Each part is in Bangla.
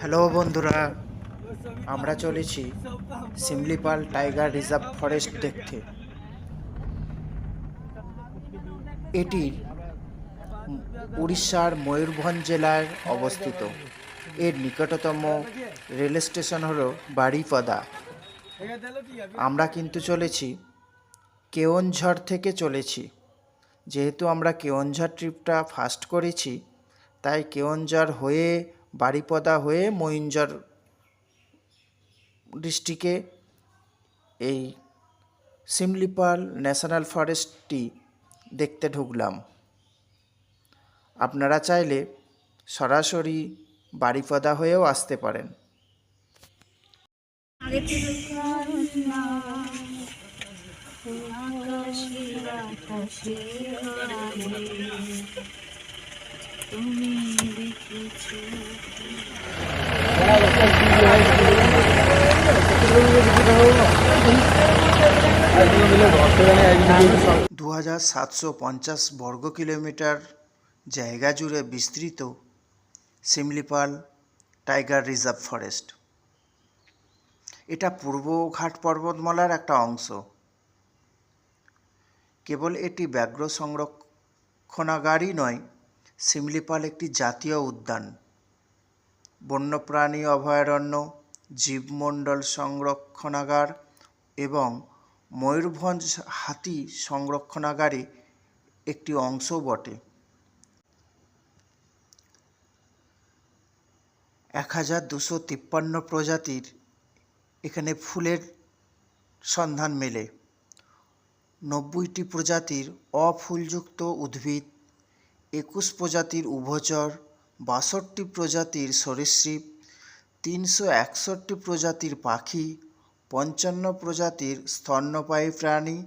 হ্যালো বন্ধুরা, আমরা চলেছি সিমলিপাল টাইগার রিজার্ভ ফরেস্ট দেখতে। এটি উড়িষ্যার ময়ূরভঞ্জ জেলায় অবস্থিত। এর নিকটতম রেল স্টেশন হল বাড়িপদা আমরা কিন্তু চলেছি কেওনঝড় থেকে চলেছি। যেহেতু আমরা কেওনঝড় ট্রিপটা ফার্স্ট করেছি, তাই কেওনঝড় হয়ে বাড়িপদা হয়ে ময়ূঞ্জর ডিস্ট্রিক্টে এই সিমলিপাল ন্যাশনাল ফরেস্টটি দেখতে ঢুকলাম। আপনারা চাইলে সরাসরি বাড়িপদা হয়েও আসতে পারেন। দু হাজার সাতশো পঞ্চাশ বর্গ কিলোমিটার জায়গা জুড়ে বিস্তৃত সিমলিপাল টাইগার রিজার্ভ ফরেস্ট। এটা পূর্ব ঘাট পর্বতমালার একটা অংশ। কেবল এটি ব্যাঘ্র সংরক্ষণাগারই নয় সিমলিপাল একটি জাতীয় উদ্যান। বন্যপ্রাণী অভয়ারণ্য, জীবমণ্ডল সংরক্ষণাগার এবং ময়ূরভঞ্জ হাতি সংরক্ষণাগারে একটি অংশ বটে। এক হাজার দুশো তিপ্পান্ন প্রজাতির এখানে ফুলের সন্ধান মেলে। নব্বইটি প্রজাতির অফুলযুক্ত উদ্ভিদ একুশ প্রজাতির উভচর, বাষট্টি প্রজাতির সরীসৃপ, তিনশো একষট্টি প্রজাতির পাখি, পঞ্চান্ন প্রজাতির স্তন্যপায়ী প্রাণী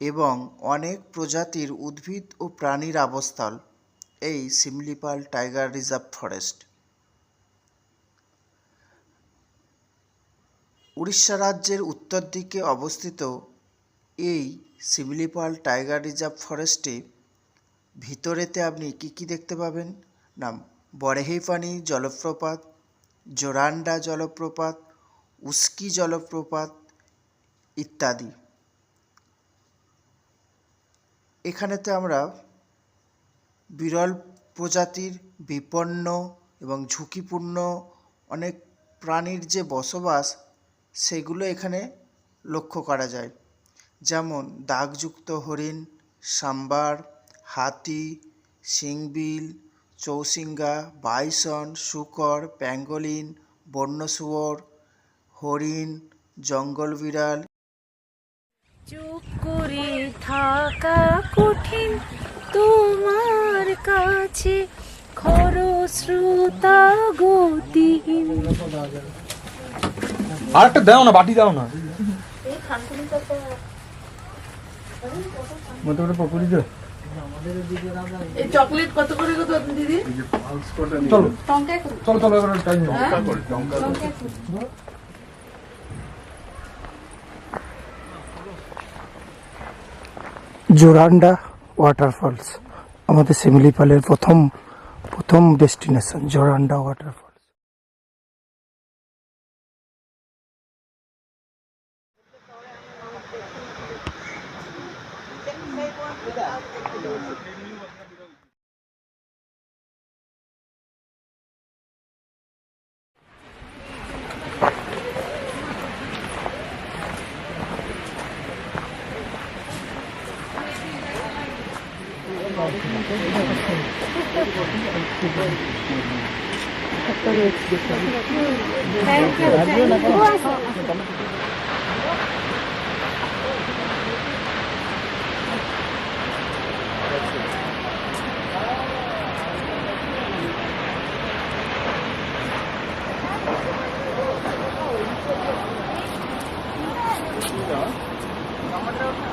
এবং অনেক প্রজাতির উদ্ভিদ ও প্রাণীর আবাসস্থল এই Similipal tiger reserve forest. Orissa রাজ্যের উত্তর দিকে অবস্থিত এই সিমলিপাল টাইগার রিজার্ভ ফরেস্টে ভিতরেতে আপনি কি কি দেখতে পাবেন? না বরেহিপানি জলপ্রপাত, জোরান্ডা জলপ্রপাত, উস্কি জলপ্রপাত ইত্যাদি। এখানেতে আমরা বিরল প্রজাতির বিপন্ন এবং ঝুঁকিপূর্ণ অনেক প্রাণীর যে বসবাস, সেগুলো এখানে লক্ষ্য করা যায়। যেমন, দাগযুক্ত হরিণ, সাম্বার হাতি সিংবিল চৌসিঙ্গা বাইসন শূকর প্যাঙ্গোলিন বন্য শুয়োর হরিণ জঙ্গল বিড়াল চুপ করে থাকা কঠিন তোমার কাছে খরস্রোতা গতিহীন। আর একটা দাও না বাটি দাও না। মতো পকুড়ি দে। এই চকলেট কত করে গো দিদি? চলো। চলো চলো এবার টাইম জোরান্ডা ওয়াটারফলস আমাদের শিমলিপালের প্রথম প্রথম ডেস্টিনেশন জোরান্ডা ওয়াটারফলস বাবা,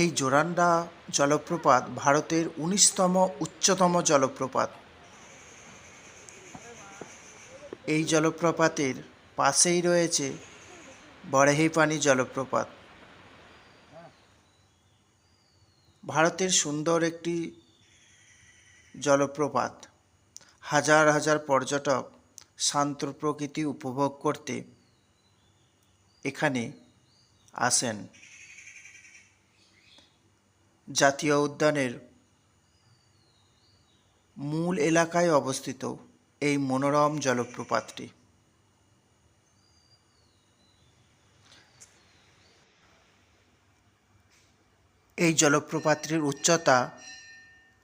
এই জোরান্ডা জলপ্রপাত ভারতের উনিশতম উচ্চতম জলপ্রপাত। এই জলপ্রপাতের পাশেই রয়েছে বরেহিপানি জলপ্রপাত। ভারতের সুন্দর একটি জলপ্রপাত। হাজার হাজার পর্যটক শান্ত প্রকৃতি উপভোগ করতে এখানে আসেন। জাতীয় উদ্যানের মূল এলাকায় অবস্থিত এই মনোরম জলপ্রপাতটি। এই জলপ্রপাতটির উচ্চতা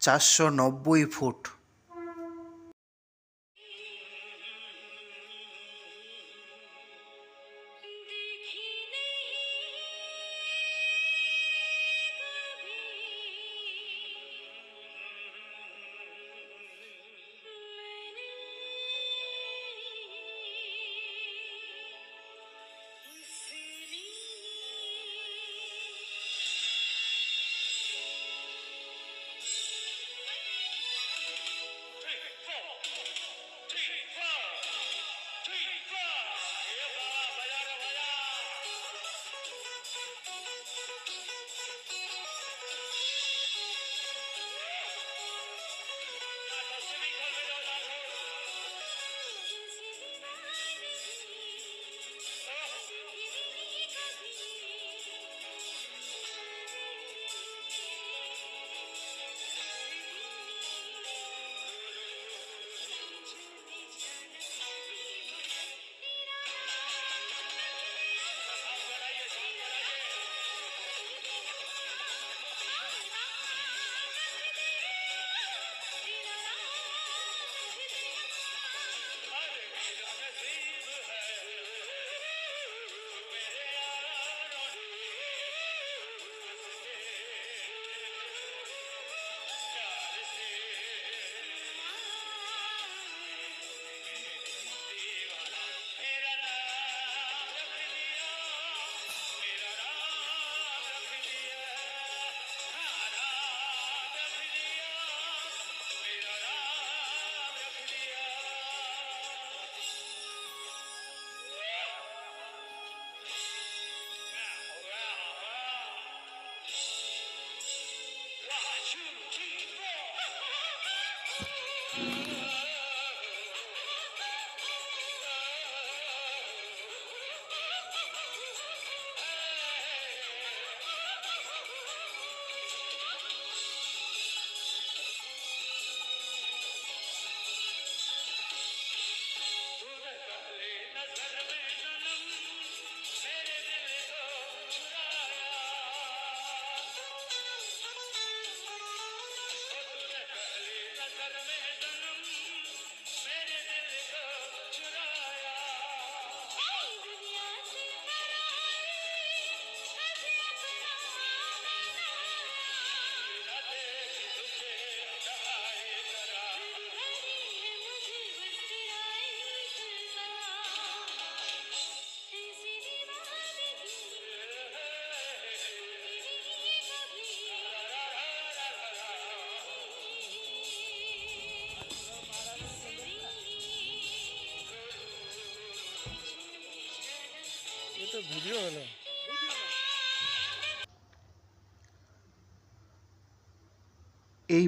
চারশো নব্বই ফুট।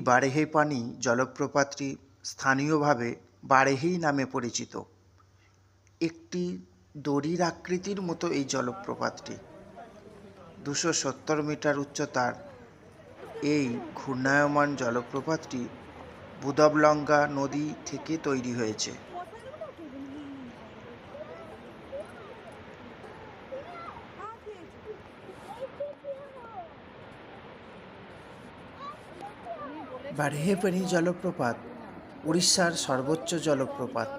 বারেহে পানি জলপ্রপাতটি স্থানীয়ভাবে বারেহেই নামে পরিচিত। একটি দড়ির আকৃতির মতো এই জলপ্রপাতটি। দুশো সত্তর মিটার উচ্চতার এই ঘূর্ণায়মান জলপ্রপাতটি বুদবলঙ্গা নদী থেকে তৈরি হয়েছে। বারেহেপানি জলপ্রপাত উড়িষ্যার সর্বোচ্চ জলপ্রপাত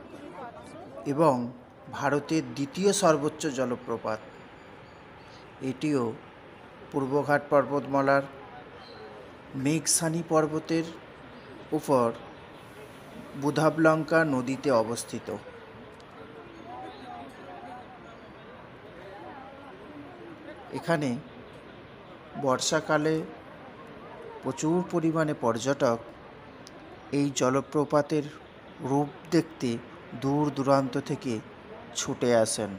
এবং ভারতের দ্বিতীয় সর্বোচ্চ জলপ্রপাত। এটিও পূর্বঘাট পর্বতমালার মেঘসানি পর্বতের উপর বুধাবলঙ্কা নদীতে অবস্থিত। এখানে বর্ষাকালে প্রচুর পরিমাণে পর্যটক এই জলপ্রপাতের রূপ দেখতে দূর দূরান্ত থেকে ছুটে আসেন।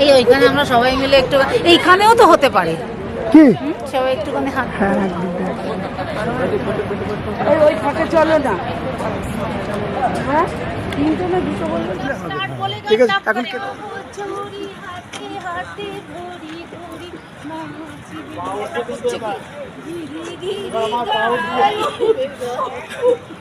এই ওইখানে আমরা সবাই মিলে একটু এইখানেও তো হতে পারে। কি? হুম, সবাই একটুখানি হাত ওই ফাঁকে চলো না। হ্যাঁ? ঠিক আছে এখন কে- হ্যাঁ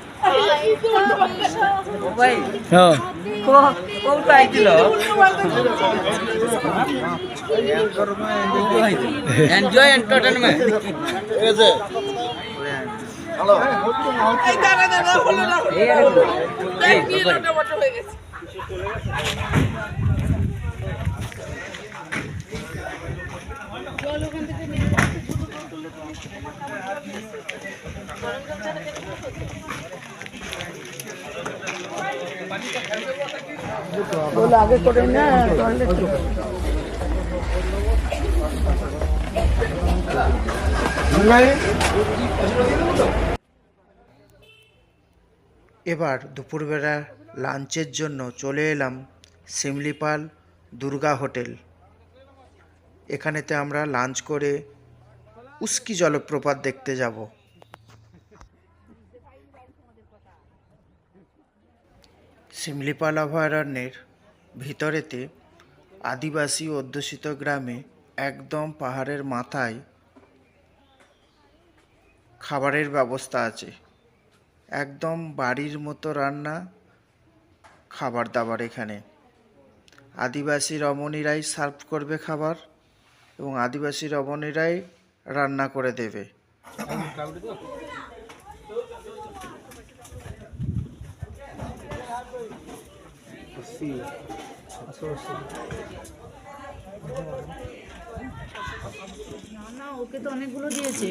এনজয় এন্টারটেনমেন্ট এই দাঁড়া দাঁড়া হলো না লোটামোটা হয়ে গেছে বলো আগে করে না এবার দুপুরবেলা লাঞ্চের জন্য চলে এলাম শিমলিপাল দুর্গা হোটেল। এখানেতে আমরা লাঞ্চ করে উস্কি জলপ্রপাত দেখতে যাব। শিমলিপাল অভয়ারণ্যের ভিতরেতে আদিবাসী অধ্যুষিত গ্রামে একদম পাহাড়ের মাথায় খাবারের ব্যবস্থা আছে। একদম বাড়ির মতো রান্না খাবার দাবার এখানে। আদিবাসী রমণীরাই সার্ভ করবে খাবার এবং আদিবাসী রমণীরাই রান্না করে দেবে। না না ওকে তো অনেকগুলো দিয়েছে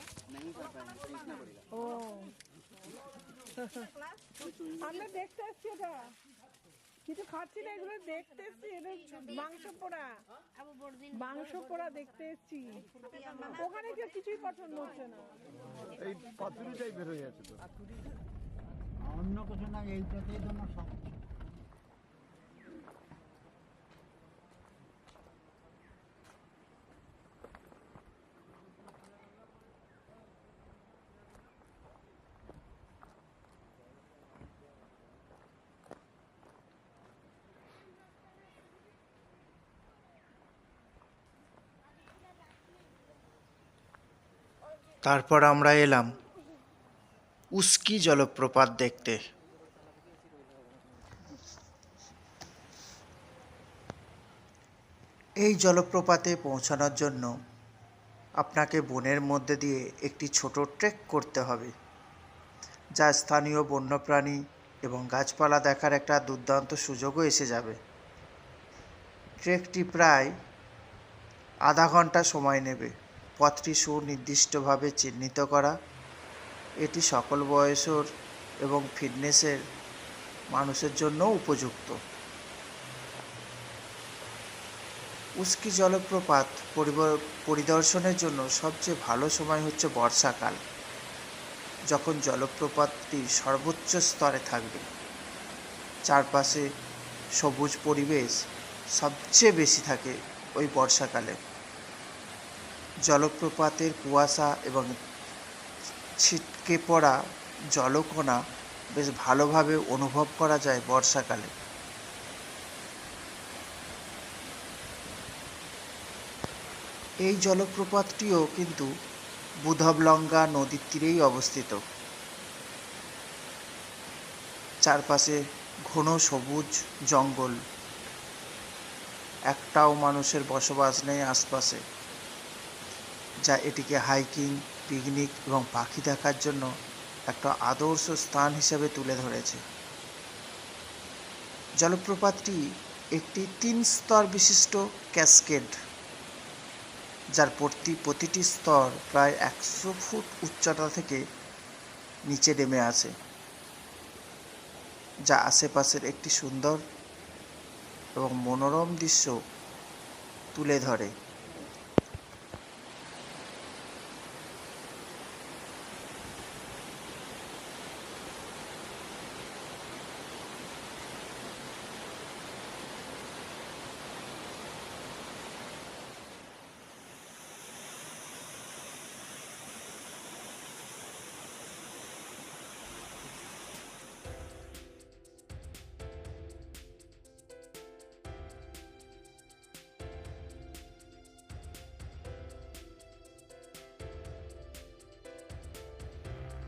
আমরা দেখতে এসছি এটা। কিছু খাচ্ছি না এগুলো দেখতে এসছি এটা মাংস পোড়া। মাংস পোড়া দেখতে এসছি। ওখানে কেউ কিছুই পছন্দ হচ্ছে না। তারপর আমরা এলাম উস্কি জলপ্রপাত দেখতে। এই জলপ্রপাতে পৌঁছানোর জন্য আপনাকে বনের মধ্যে দিয়ে একটি ছোট ট্রেক করতে হবে, যা স্থানীয় বন্যপ্রাণী এবং গাছপালা দেখার একটা দুর্দান্ত সুযোগও এসে যাবে। ট্রেকটি প্রায় আধা ঘণ্টা সময় নেবে। পথটি সুনির্দিষ্টভাবে চিহ্নিত করা। এটি সকল বয়সের এবং ফিটনেসের মানুষের জন্য উপযুক্ত। উস্কি জলপ্রপাত পরিদর্শনের জন্য সবচেয়ে ভালো সময় হচ্ছে বর্ষাকাল, যখন জলপ্রপাতটি সর্বোচ্চ স্তরে থাকবে। চারপাশে সবুজ পরিবেশ সবচেয়ে বেশি থাকে ওই বর্ষাকালে। জলপ্রপাতের কুয়াশা এবং ছিটকে পড়া জলকণা বেশ ভালোভাবে অনুভব করা যায় বর্ষাকালে। এই জলপ্রপাতটিও কিন্তু বুধবলঙ্গা নদীর তীরেই অবস্থিত। চারপাশে ঘন সবুজ জঙ্গল। একটাও মানুষের বসবাস নেই আশপাশে। যা এটিকে হাইকিং, পিকনিক এবং পাখি দেখার জন্য একটা আদর্শ স্থান হিসেবে তুলে ধরেছে। জলপ্রপাতটি একটি তিন স্তর বিশিষ্ট ক্যাসকেড, যার প্রতি প্রতিটি স্তর প্রায় একশো ফুট উচ্চতা থেকে নিচে নেমে আসে, যা আশেপাশের একটি সুন্দর এবং মনোরম দৃশ্য তুলে ধরে।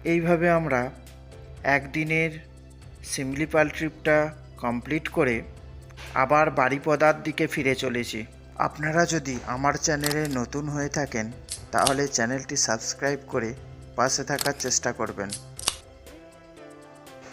এইভাবে আমরা একদিনের সিমলিপাল ট্রিপটা কমপ্লিট করে আবার বাড়িপদার দিকে ফিরে চলেছি। আপনারা যদি আমার চ্যানেলে নতুন হয়ে থাকেন, তাহলে চ্যানেলটি সাবস্ক্রাইব করে পাশে থাকার চেষ্টা করবেন।